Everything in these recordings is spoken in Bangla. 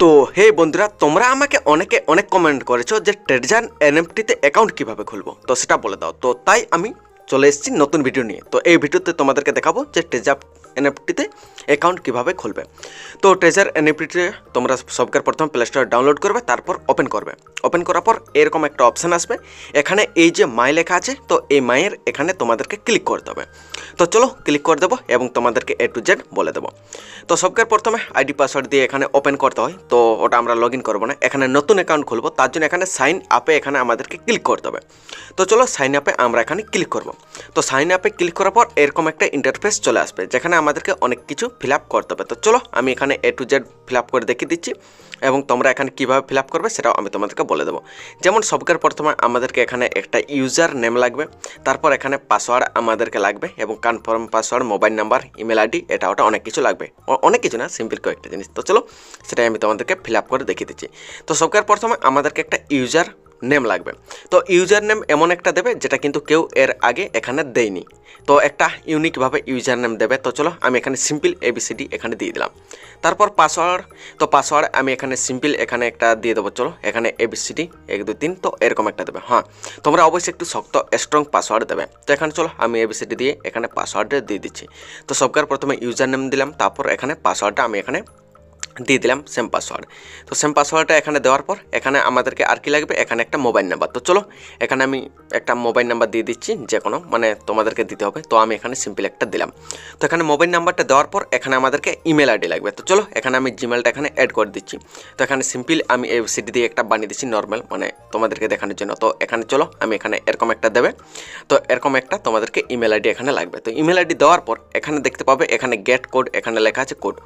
তো, হে বন্ধুরা, তোমরা আমাকে অনেকে অনেক কমেন্ট করেছ যে ট্রেজার এনএমটিতে অ্যাকাউন্ট কীভাবে খুলবো। তো সেটা বলে দাও। তো তাই আমি চলে এসেছি নতুন ভিডিও নিয়ে। তো এই ভিডিওতে তোমাদেরকে দেখাবো যে ট্রেজার এনএফটিতে অ্যাকাউন্ট কীভাবে খুলবে? তো ট্রেজার এনএফটিতে তোমরা সবকার প্রথম প্লে স্টোর ডাউনলোড করবে, তারপর ওপেন করবে। ওপেন করার পর এরকম একটা অপশান আসবে। এখানে এই যে মাই লেখা আছে, তো এই মায়ের এখানে তোমাদেরকে ক্লিক করতে হবে। তো চলো ক্লিক করে দেবো এবং তোমাদেরকে এ টু জেড বলে দেবো। তো সবকার প্রথমে আইডি পাসওয়ার্ড দিয়ে এখানে ওপেন করতে হয়। তো ওটা আমরা লগ ইন করব না। এখানে নতুন অ্যাকাউন্ট খুলবো, তার জন্য এখানে সাইন আপে এখানে আমাদেরকে ক্লিক করতে হবে। তো চলো সাইন আপে আমরা এখানে ক্লিক করব। তো সাইন আপে ক্লিক করার পর এরকম একটা ইন্টারফেস চলে আসবে, যেখানে আমাদেরকে অনেক কিছু ফিল করতে হবে। তো চলো, আমি এখানে এ টু জেড ফিল করে দেখিয়ে দিচ্ছি এবং তোমরা এখানে কীভাবে ফিল করবে সেটাও আমি তোমাদেরকে বলে দেবো। যেমন সবকার প্রথমে আমাদেরকে এখানে একটা ইউজার নেম লাগবে, তারপর এখানে পাসওয়ার্ড আমাদেরকে লাগবে এবং confirm password mobile number email ID এটা ওটা অনেক কিছু লাগবে। অনেক কিছু না সিম্পল কয়েকটা জিনিস। তো চলো, সেটাই আমি তোমাদেরকে ফিল করে দেখিয়ে দিচ্ছি। তো সবকার প্রথমে আমাদেরকে একটা ইউজার নেম লাগবে। তো ইউজার নেম এমন একটা দেবে যেটা কিন্তু কেউ এর আগে এখানে দেয়নি। তো একটা ইউনিকভাবে ইউজার নেম দেবে। তো চলো আমি এখানে সিম্পল এবিসিডি এখানে দিয়ে দিলাম। তারপর পাসওয়ার্ড তো পাসওয়ার্ড আমি এখানে সিম্পল এখানে একটা দিয়ে দেবো। চলো এখানে এবিসিডি এক, দুই, তিন, তো এরকম একটা দেবে। হ্যাঁ তোমরা অবশ্যই একটু শক্ত স্ট্রং পাসওয়ার্ড দেবে। তো এখানে চলো আমি এবিসিডি দিয়ে এখানে পাসওয়ার্ড দিয়ে দিচ্ছি। তো সবকার প্রথমে ইউজার নেম দিলাম, তারপর এখানে পাসওয়ার্ডটা আমি এখানে দিয়ে দিলাম সেম পাসওয়ার্ড তো সেম পাসওয়ার্ডটা এখানে দেওয়ার পর, এখানে আমাদেরকে আর কি লাগবে? এখানে একটা মোবাইল নাম্বার তো চলো, এখানে আমি একটা মোবাইল নাম্বার দিয়ে দিচ্ছি যে কোনো মানে তোমাদেরকে দিতে হবে। তো আমি এখানে সিম্পল একটা দিলাম। তো এখানে মোবাইল নাম্বারটা দেওয়ার পর, এখানে আমাদেরকে ইমেল আইডি লাগবে। তো চলো, এখানে আমি জিমেলটা এখানে অ্যাড করে দিচ্ছি। তো এখানে সিম্পল আমি এফসিডি দিয়ে একটা বানিয়ে দিচ্ছি নর্মাল মানে তোমাদেরকে দেখানোর জন্য। তো এখানে চলো, আমি এখানে এরকম একটা দেবে। তো এরকম একটা তোমাদেরকে ইমেল আইডি এখানে লাগবে। তো ইমেল আইডি দেওয়ার পর, এখানে দেখতে পাবে, এখানে গেট কোড এখানে লেখা আছে কোড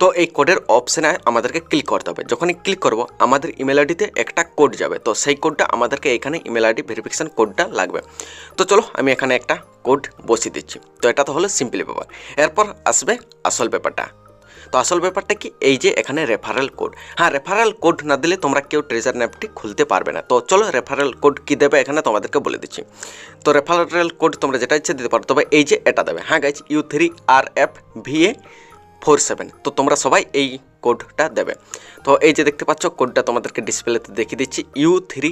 তো এই কোডের অপশানে আমাদেরকে ক্লিক করতে হবে। যখনই ক্লিক করব, আমাদের ইমেল আইডিতে একটা কোড যাবে। তো সেই কোডটা আমাদেরকে এখানে ইমেল আইডি ভেরিফিকেশান কোডটা লাগবে। তো চলো, আমি এখানে একটা কোড বসিয়ে দিচ্ছি। তো এটা তো হলো সিম্পলি ব্যাপার এরপর আসবে আসল ব্যাপারটা তো আসল ব্যাপারটা কি? এই যে এখানে রেফারেল কোড হ্যাঁ রেফারেল কোড না দিলে তোমরা কেউ ট্রেজার ন্যাপটি খুলতে পারবে না। তো চলো রেফারেল কোড কী দেবে এখানে তোমাদেরকে বলে দিচ্ছি। তো রেফারেল কোড তোমরা যেটা ইচ্ছে দিতে পারো, তবে এই যে এটা দেবে। হ্যাঁ guys U three R F V A four seven তো তোমরা সবাই এই কোডটা দেবে। তো এই যে দেখতে পাচ্ছ, কোডটা তোমাদেরকে ডিসপ্লেতে দেখিয়ে দিচ্ছি U three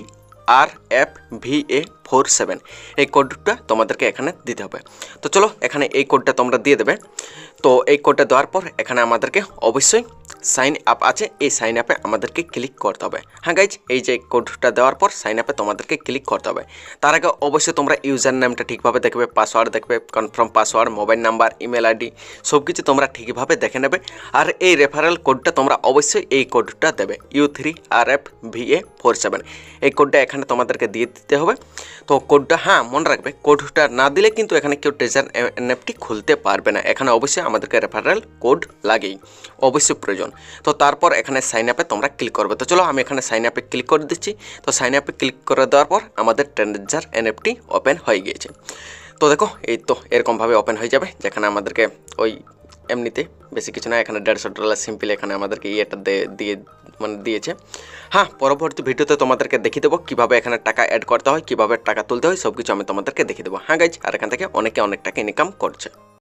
R F V A four seven এই কোডটা তোমাদেরকে এখানে দিতে হবে। তো চলো, এখানে এই কোডটা তোমরা দিয়ে দেবে। তো এই কোডটা দেওয়ার পর এখানে আমাদেরকে অবশ্যই সাইন আপ আছে। এই সাইন আপে আমাদেরকে ক্লিক করতে হবে। হ্যাঁ গাইজ এই যে কোডটা দেওয়ার পর সাইন আপে তোমাদেরকে ক্লিক করতে হবে। তার আগে অবশ্যই তোমরা ইউজার নামটা ঠিকভাবে দেখবে পাসওয়ার্ড দেখবে confirm password mobile number email ID সব কিছু তোমরা ঠিকভাবে দেখে নেবে। আর এই রেফারেল কোডটা তোমরা অবশ্যই এই কোডটা দেবে। U three R F V A four seven এই কোডটা এখানে তোমাদেরকে দিয়ে দিতে হবে। তো কোডটা হ্যাঁ মনে রাখবে কোডটা না দিলে কিন্তু এখানে কেউ ট্রেজার এনএফটি খুলতে পারবে না। এখানে অবশ্যই আমাদেরকে রেফারেল কোড লাগেই, অবশ্যই প্রয়োজন। তো তারপর এখানে সাইন আপে তোমরা ক্লিক করবে। তো চলো আমি এখানে সাইন আপে ক্লিক করে দিচ্ছি। তো সাইন আপে ক্লিক করে দেওয়ার পর আমাদের ট্রেজার এনএফটি ওপেন হয়ে গিয়েছে। তো দেখো, এই তো এরকমভাবে ওপেন হয়ে যাবে, যেখানে আমাদেরকে ওই এমনিতে বেশি কিছু না, এখানে দেড়শো ডলার সিম্পল এখানে আমাদেরকে ইয়েটা দিয়ে মানে দিয়েছে। হ্যাঁ পরবর্তী ভিডিওতে তোমাদেরকে দেখিয়ে দেবো কীভাবে এখানে টাকা অ্যাড করতে হয়, কীভাবে টাকা তুলতে হয় সব কিছু আমি তোমাদেরকে দেখিয়ে দেবো। হ্যাঁ গাইজ আর এখান থেকে অনেকে অনেক টাকা ইনকাম করছে।